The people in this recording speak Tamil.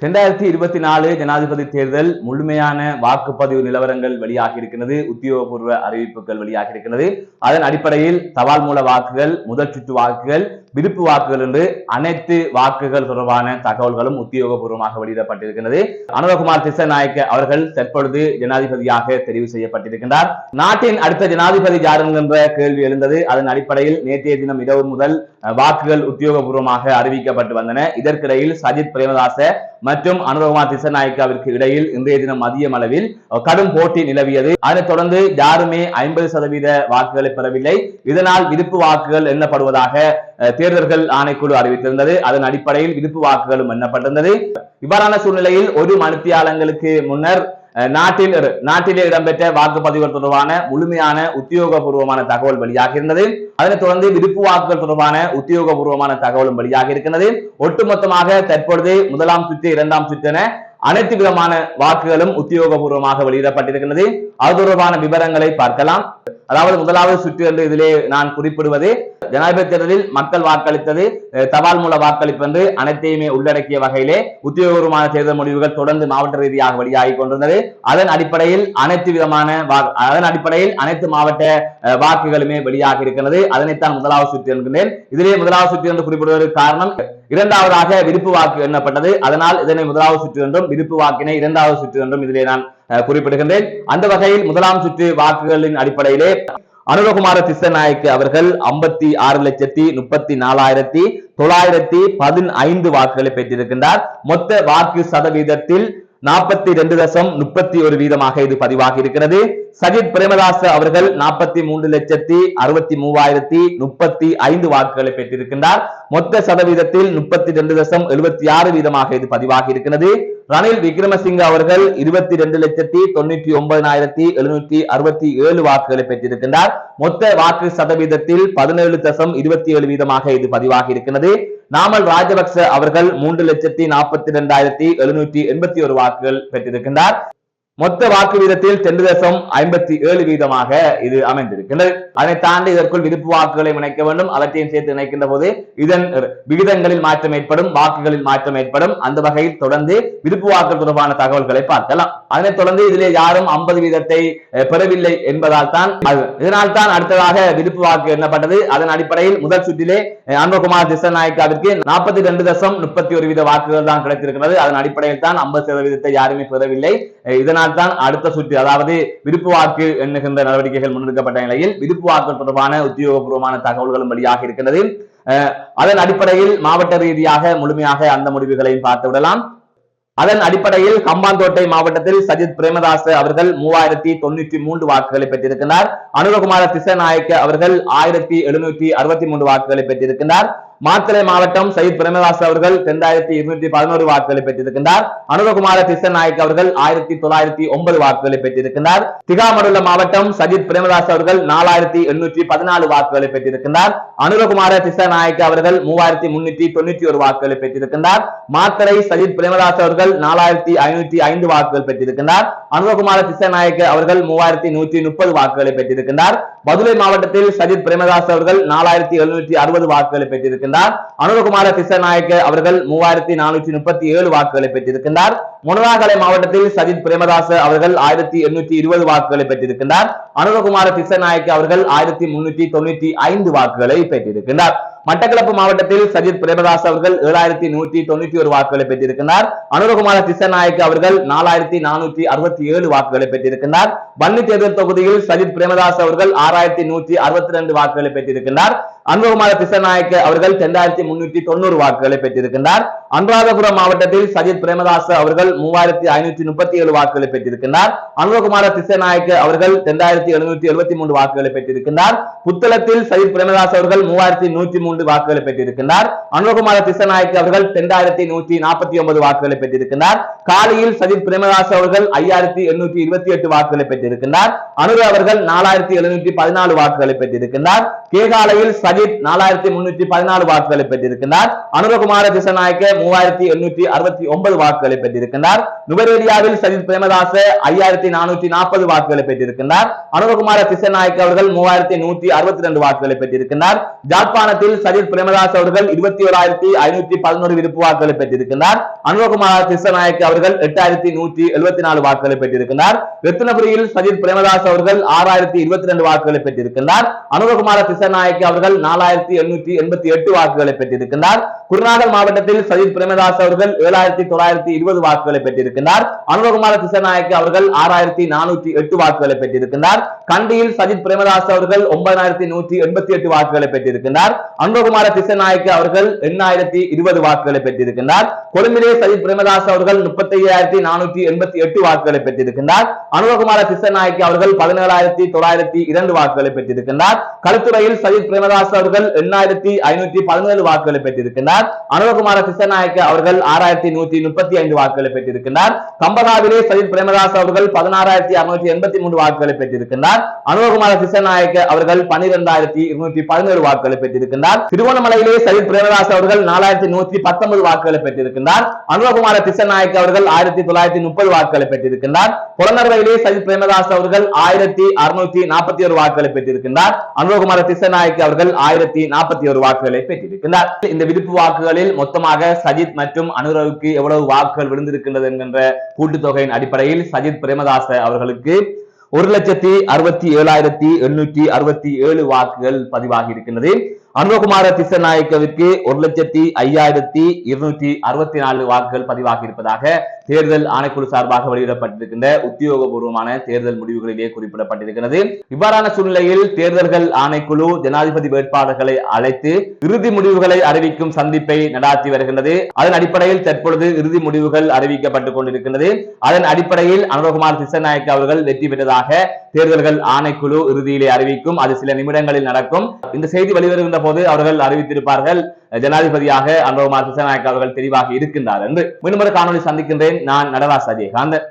இரண்டாயிரத்தி இருபத்தி நாலு ஜனாதிபதி தேர்தல் முழுமையான வாக்குப்பதிவு நிலவரங்கள் வெளியாகி இருக்கிறது உத்தியோகபூர்வ அறிவிப்புகள் வெளியாகி இருக்கிறது அதன் அடிப்படையில் தபால் மூல வாக்குகள் முதல் சுற்று வாக்குகள் விருப்பு வாக்குகள் என்று அனைத்து வாக்குகள் தொடர்பான தகவல்களும் உத்தியோகபூர்வமாக வெளியிடப்பட்டிருக்கிறது அனுரகுமார் திசநாயக்க அவர்கள் தற்பொழுது ஜனாதிபதியாக தெரிவு செய்யப்பட்டிருக்கின்றார். நாட்டின் அடுத்த ஜனாதிபதி யார் என்கின்ற கேள்வி எழுந்தது. அதன் அடிப்படையில் நேற்றைய தினம் இரவு முதல் வாக்குகள் உத்தியோகபூர்வமாக அறிவிக்கப்பட்டு வந்தன. இதற்கிடையில் சஜித் பிரேமதாச மற்றும் அனுரகுமார் திசநாயக்காவிற்கு இடையில் இன்றைய தினம் மதியம் அளவில் கடும் போட்டி நிலவியது. அதனைத் தொடர்ந்து யாருமே ஐம்பது சதவீத வாக்குகளை பெறவில்லை. இதனால் விருப்பு வாக்குகள் எண்ணப்படுவதாக தேர்தல் தேர்தல்கள் ஆணைக்குழு அறிவித்திருந்தது. அதன் அடிப்படையில் விதிப்பு வாக்குகளும் எண்ணப்பட்டிருந்தது. இவ்வாறான சூழ்நிலையில் ஒரு மணித்தியாலங்களுக்கு முன்னர் நாட்டில் நாட்டிலே இடம்பெற்ற வாக்குப்பதிவுகள் தொடர்பான முழுமையான உத்தியோகபூர்வமான தகவல் வெளியாக இருந்தது அதனைத் தொடர்ந்து விருப்பு வாக்குகள் தொடர்பான உத்தியோகபூர்வமான தகவலும் வெளியாக இருக்கிறது ஒட்டுமொத்தமாக தற்பொழுது முதலாம் சுற்று இரண்டாம் சுற்றென அனைத்து விதமான வாக்குகளும் உத்தியோகபூர்வமாக வெளியிடப்பட்டிருக்கிறது. அது தொடர்பான விவரங்களை பார்க்கலாம். அதாவது முதலாவது சுற்று என்று இதிலே நான் குறிப்பிடுவது ஜனாதிபதி தேர்தலில் மக்கள் வாக்களித்தது தபால் மூல வாக்களிப்பு என்று அனைத்தையுமே உள்ளடக்கிய வகையிலே உத்தியோகபூர்வமான தேர்தல் முடிவுகள் தொடர்ந்து மாவட்ட ரீதியாக வெளியாகி கொண்டிருந்தது. அதன் அடிப்படையில் அனைத்து விதமான அதன் அடிப்படையில் அனைத்து மாவட்ட வாக்குகளுமே வெளியாகி இருக்கிறது அதனைத்தான் முதலாவது சுற்று என்கிறேன் இதிலே முதலாவது சுற்று என்று குறிப்பிடுவதற்கு காரணம் இரண்டாவதாக விருப்பு வாக்கு எண்ணப்பட்டது. அதனால் இதனை முதலாவது சுற்று என்றும் விருப்பு வாக்கினை இரண்டாவது சுற்று என்றும் இதிலே நான் குறிப்பிடுகின்றேன். அந்த வகையில் முதலாம் சுற்று வாக்குகளின் அடிப்படையிலே அனுரகுமார திசநாயக்கு அவர்கள் ஐம்பத்தி ஆறு லட்சத்தி முப்பத்தி நாலாயிரத்தி தொள்ளாயிரத்தி பதினைந்து வாக்குகளை பெற்றிருக்கின்றார். மொத்த வாக்கு சதவீதத்தில் நாற்பத்தி ரெண்டு தசம் முப்பத்தி ஒரு வீதமாக இது பதிவாகி இருக்கிறது. சஜித் பிரேமதாச அவர்கள் நாற்பத்தி மூன்று லட்சத்தி அறுபத்தி மூவாயிரத்தி முப்பத்தி ஐந்து வாக்குகளை பெற்றிருக்கின்றார். மொத்த சதவீதத்தில் முப்பத்தி ரெண்டு தசம் எழுபத்தி ஆறு வீதமாக இது பதிவாகி இருக்கிறது. ரணில் விக்ரமசிங்க அவர்கள் இருபத்தி ரெண்டு லட்சத்தி தொண்ணூற்றி ஒன்பதாயிரத்தி எழுநூற்றி அறுபத்தி ஏழு வாக்குகளை பெற்றிருக்கின்றார். மொத்த வாக்கு சதவீதத்தில் பதினேழு தசம் இருபத்தி ஏழு வீதமாக இது பதிவாகி இருக்கிறது. நாமல் ராஜபக்ச அவர்கள் மூன்று லட்சத்தி நாற்பத்தி இரண்டாயிரத்தி எழுநூற்றி எண்பத்தி ஒரு வாக்குகள் பெற்றிருக்கின்றார். மொத்த வாக்கு வீதத்தில் தென் தசம் ஐம்பத்தி ஏழு வீதமாக இது அமைந்திருக்கின்றது. அதை தாண்டி இதற்குள் விருப்பு வாக்குகளை இணைக்க வேண்டும். அவற்றையும் சேர்த்து இணைக்கின்ற போது இதன் விகிதங்களில் மாற்றம் ஏற்படும் வாக்குகளில் மாற்றம் ஏற்படும். அந்த வகையில் தொடர்ந்து விருப்பு வாக்கு தொடர்பான தகவல்களை பார்க்கலாம். அதனைத் தொடர்ந்து இதிலே யாரும் ஐம்பது வீதத்தை அஹ், பெறவில்லை என்பதால் தான் இதனால் தான் அடுத்ததாக விருப்பு வாக்கு எண்ணப்பட்டது. அதன் அடிப்படையில் முதல் சுற்றிலே அன்பகுமார் திசநாயக்காவிற்கு நாற்பத்தி ரெண்டு தசம் முப்பத்தி ஒரு வீத வாக்குகள் தான் கிடைத்திருக்கிறது. அதன் அடிப்படையில் தான் ஐம்பது சதவீதத்தை யாருமே பெறவில்லை. இதனால் தான் அடுத்த சுற்று அதாவது விருப்பு வாக்கு எண்ணுகின்ற நடவடிக்கைகள் முன்னெடுக்கப்பட்ட நிலையில் விருப்பு வாக்கு தொடர்பான உத்தியோகபூர்வமான தகவல்களும் வெளியாக இருக்கிறது அதன் அடிப்படையில் மாவட்ட ரீதியாக முழுமையாக அந்த முடிவுகளையும் பார்த்து விடலாம். அதன் அடிப்படையில் ஹம்பாந்தோட்டை மாவட்டத்தில் சஜித் பிரேமதாஸ் அவர்கள் மூவாயிரத்தி தொண்ணூற்றி மூன்று வாக்குகளை பெற்றிருக்கிறார் அனுரகுமார திசநாயக்க அவர்கள் ஆயிரத்தி எழுநூற்றி அறுபத்தி மூன்று வாக்குகளை பெற்றிருக்கிறார் மாத்தளை மாவட்டம் சயித் பிரேமதாஸ் அவர்கள் இரண்டாயிரத்தி இருநூற்றி பதினோரு வாக்குகளை பெற்றிருக்கின்றார். அனுரகுமார திசநாயக் அவர்கள் ஆயிரத்தி தொள்ளாயிரத்தி ஒன்பது வாக்குகளை பெற்றிருக்கின்றார். திகாமடுள்ள மாவட்டம் சஜித் பிரேமதாஸ் அவர்கள் நாலாயிரத்தி எண்ணூற்றி பதினாலு வாக்குகளை பெற்றிருக்கின்றார். அனுரகுமார திசநாயக் அவர்கள் மூவாயிரத்தி முன்னூற்றி தொண்ணூற்றி ஒரு வாக்குகளை பெற்றிருக்கின்றார். மாத்தரை சஜித் பிரேமதாஸ் அவர்கள் நாலாயிரத்தி ஐநூற்றி ஐந்து வாக்குகள் பெற்றிருக்கின்றார். அனுரகுமார நாயக் அவர்கள் மூவாயிரத்தி நூற்றி முப்பது வாக்குகளை பெற்றிருக்கின்றார். மதுரை மாவட்டத்தில் சஜித் பிரேமதாஸ் அவர்கள் நாலாயிரத்தி எழுநூற்றி அறுபது வாக்குகளை பெற்றிருக்கின்றார் அனுரகுமார திசநாயக்க அவர்கள் மூவாயிரத்தி நானூற்றி முப்பத்தி ஏழு வாக்குகளை பெற்றிருக்கின்றார். முனராகலை மாவட்டத்தில் சஜித் பிரேமதாச அவர்கள் ஆயிரத்தி எண்ணூற்றி இருபது வாக்குகளை பெற்றிருக்கின்றார். அனுரகுமார திசநாயக்க அவர்கள் ஆயிரத்தி முன்னூற்றி தொண்ணூற்றி ஐந்து வாக்குகளை பெற்றிருக்கின்றார். மட்டக்களப்பு மாவட்டத்தில் சஜித் பிரேமதாஸ் அவர்கள் ஏழாயிரத்தி நூற்றி தொண்ணூத்தி ஒரு வாக்குகளை பெற்றிருக்கிறார் அனுரகுமார திசநாயக் அவர்கள் நாலாயிரத்தி நானூற்றி அறுபத்தி ஏழு வாக்குகளை பெற்றிருக்கிறார் வன்னி தேர்தல் தொகுதியில் சஜித் பிரேமதாஸ் அவர்கள் ஆறாயிரத்தி நூற்றி அறுபத்தி ரெண்டு வாக்குகளை பெற்றிருக்கிறார் அன்பகுமார திசநாயக்க அவர்கள் இரண்டாயிரத்தி முன்னூற்றி தொண்ணூறு வாக்குகளை பெற்றிருக்கிறார் அனுராதபுரம் மாவட்டத்தில் சஜித் பிரேமதாஸ் அவர்கள் மூவாயிரத்தி ஐநூற்றி முப்பத்தி ஏழு வாக்குகளை பெற்றிருக்கிறார் அனுரகுமார திசநாயக்க அவர்கள் இரண்டாயிரத்தி எழுநூற்றி எழுபத்தி மூன்று வாக்குகளை பெற்றிருக்கிறார் புத்தளத்தில் சஜித் பிரேமதாஸ் அவர்கள் மூவாயிரத்தி நூற்றி மூன்று வாக்குகளை பெற்றிருக்கிறார் அனுகுமார திசநாயக்கு அவர்கள் இரண்டாயிரத்தி நூற்றி நாற்பத்தி ஒன்பது வாக்குகளை பெற்றிருக்கிறார் காலியில் சஜித் பிரேமதாஸ் அவர்கள் ஐயாயிரத்தி எண்ணூற்றி இருபத்தி எட்டு வாக்குகளை பெற்றிருக்கிறார் அனுர அவர்கள் நாலாயிரத்தி எழுநூற்றி பதினாலு வாக்குகளை பெற்றிருக்கிறார் கேகாலையில் சஜித் நாலாயிரத்தி முன்னூற்றி பதினாலு வாக்குகளை பெற்றிருக்கிறார் அனுரகுமார திசநாயக்க மூவாயிரத்தி எண்ணூற்றி அறுபத்தி ஒன்பது வாக்குகளை பெற்றிருக்கிறார் நுவரேலியாவில் சஜித் பிரேமதாச ஐயாயிரத்தி நானூற்றி நாற்பது வாக்குகளை பெற்றிருக்கிறார் அனுரகுமார திசநாயக்க அவர்கள் மூவாயிரத்தி நூற்றி அறுபத்தி ரெண்டு வாக்குகளை பெற்றிருக்கிறார் ஜாழ்ப்பாணத்தில் சஜித் பிரேமதாஸ் அவர்கள் இருபத்தி ஓராயிரத்தி ஐநூத்தி பதினோரு விருப்பு வாக்குகளை பெற்றிருக்கிறார் அனுரகுமார் கிருஷ்ணநாயக் அவர்கள் எட்டாயிரத்தி நூற்றி எழுபத்தி நாலு வாக்குகளை பெற்றிருக்கிறார் ரத்தினபுரியில் சஜித் பிரேமதாஸ் அவர்கள் ஆறாயிரத்தி இருபத்தி ரெண்டு வாக்குகளை பெற்றிருக்கிறார் அனுபகுமார கிருஷ்ணநாயக் அவர்கள் நாலாயிரத்தி எண்ணூற்றி எண்பத்தி எட்டு வாக்குகளை பெற்றிருக்கிறார் குருநாகல் மாவட்டத்தில் சஜித் பிரேமதாஸ் அவர்கள் ஏழாயிரத்தி தொள்ளாயிரத்தி இருபது வாக்குகளை பெற்றிருக்கிறார் அனுபகுமார திசநாயக்கு அவர்கள் ஆறாயிரத்தி நானூற்றி எட்டு வாக்குகளை பெற்றிருக்கிறார் கண்டியில் சஜித் பிரேமதாஸ் அவர்கள் ஒன்பதாயிரத்தி நூற்றி எண்பத்தி எட்டு வாக்குகளை பெற்றிருக்கிறார் அனுரகுமார திசநாயக்கு அவர்கள் எண்ணாயிரத்தி இருபது வாக்குகளை பெற்றிருக்கிறார் கொழும்பிலே சஜித் பிரேமதாஸ் அவர்கள் முப்பத்தி ஐயாயிரத்தி நானூற்றி எண்பத்தி எட்டு வாக்குகளை பெற்றிருக்கிறார் அனுரகுமார திசநாயக்கு அவர்கள் பதினேழாயிரத்தி தொள்ளாயிரத்தி இரண்டு வாக்குகளை பெற்றிருக்கிறார் களுத்துறையில் சஜித் பிரேமதாஸ் அவர்கள் எண்ணாயிரத்தி ஐநூற்றி பதினேழு வாக்குகளை பெற்றிருக்கிறார் அனுபகுமார திசநாயக்க அவர்கள் ஆறாயிரத்தி நூத்தி முப்பத்தி ஐந்து வாக்குகளை பெற்றிருக்கிறார் கம்பகாவிலே சஜித் பிரேமதாஸ் அவர்கள் பதினாறாயிரத்தி அறுநூத்தி எண்பத்தி மூன்று வாக்குகளை பெற்றிருக்கிறார் அனுபகுமார திசநாயக்க அவர்கள் பன்னிரெண்டாயிரத்தி இருநூத்தி பதினேழு வாக்குகளை பெற்றிருக்கிறார் திருவண்ணாமலையிலே சஜித் பிரேமதாஸ் அவர்கள் நாலாயிரத்தி நூத்தி பத்தொன்பது வாக்குகளை பெற்றிருக்கிறார் அனுபகுமார திசநாயக்க அவர்கள் ஆயிரத்தி தொள்ளாயிரத்தி முப்பது வாக்குகளை பெற்றிருக்கிறார் புலனர்வையிலே சஜித் பிரேமதாஸ் அவர்கள் ஆயிரத்தி அறுநூத்தி நாற்பத்தி ஒரு வாக்குகளை பெற்றிருக்கிறார் அனுபகுமார திசநாயக்க அவர்கள் ஆயிரத்தி நாற்பத்தி ஒரு வாக்குகளை பெற்றிருக்கிறார் இந்த விடுப்பு வாக்குகளில் மொத்தமாக சஜித் மற்றும் அனுரவுக்கு எவ்வளவு வாக்குகள் விழுந்திருக்கின்றது என்கின்ற கூட்டுத்தொகையின் அடிப்படையில் சஜித் பிரேமதாச அவர்களுக்கு ஒரு லட்சத்தி அறுபத்தி ஏழாயிரத்தி எண்ணூற்றி அறுபத்தி ஏழு வாக்குகள் பதிவாகி இருக்கின்றது. அனுபகுமார திசநாயக்கவிற்கு ஒரு லட்சத்தி ஐயாயிரத்தி இருநூற்றி அறுபத்தி நாலு வாக்குகள் பதிவாகி இருப்பதாக தேர்தல் ஆணைக்குழு சார்பாக வெளியிடப்பட்டிருக்கின்ற உத்தியோகபூர்வமான தேர்தல் முடிவுகளிலே குறிப்பிடப்பட்டிருக்கிறது. இவ்வாறான சூழ்நிலையில் தேர்தல்கள் ஆணைக்குழு ஜனாதிபதி வேட்பாளர்களை அழைத்து இறுதி முடிவுகளை அறிவிக்கும் சந்திப்பை நடாத்தி வருகின்றது. அதன் அடிப்படையில் தற்பொழுது இறுதி முடிவுகள் அறிவிக்கப்பட்டுக் கொண்டிருக்கின்றது. அதன் அடிப்படையில் அனுரகுமார் திசநாயக்க அவர்கள் வெற்றி பெற்றதாக தேர்தல்கள் ஆணைக்குழு இறுதியிலே அறிவிக்கும். அது சில நிமிடங்களில் நடக்கும். இந்த செய்தி வெளிவருகின்ற போது அவர்கள் அறிவித்திருப்பார்கள். ஜனாதிபதியாக அன்பகுமார் திசநாயக்க அவர்கள் தெளிவாக இருக்கின்றார் என்று. மீண்டும் ஒரு காணொலி சந்திக்கின்றேன். நான் நடராஜ் அஜயகாந்தன்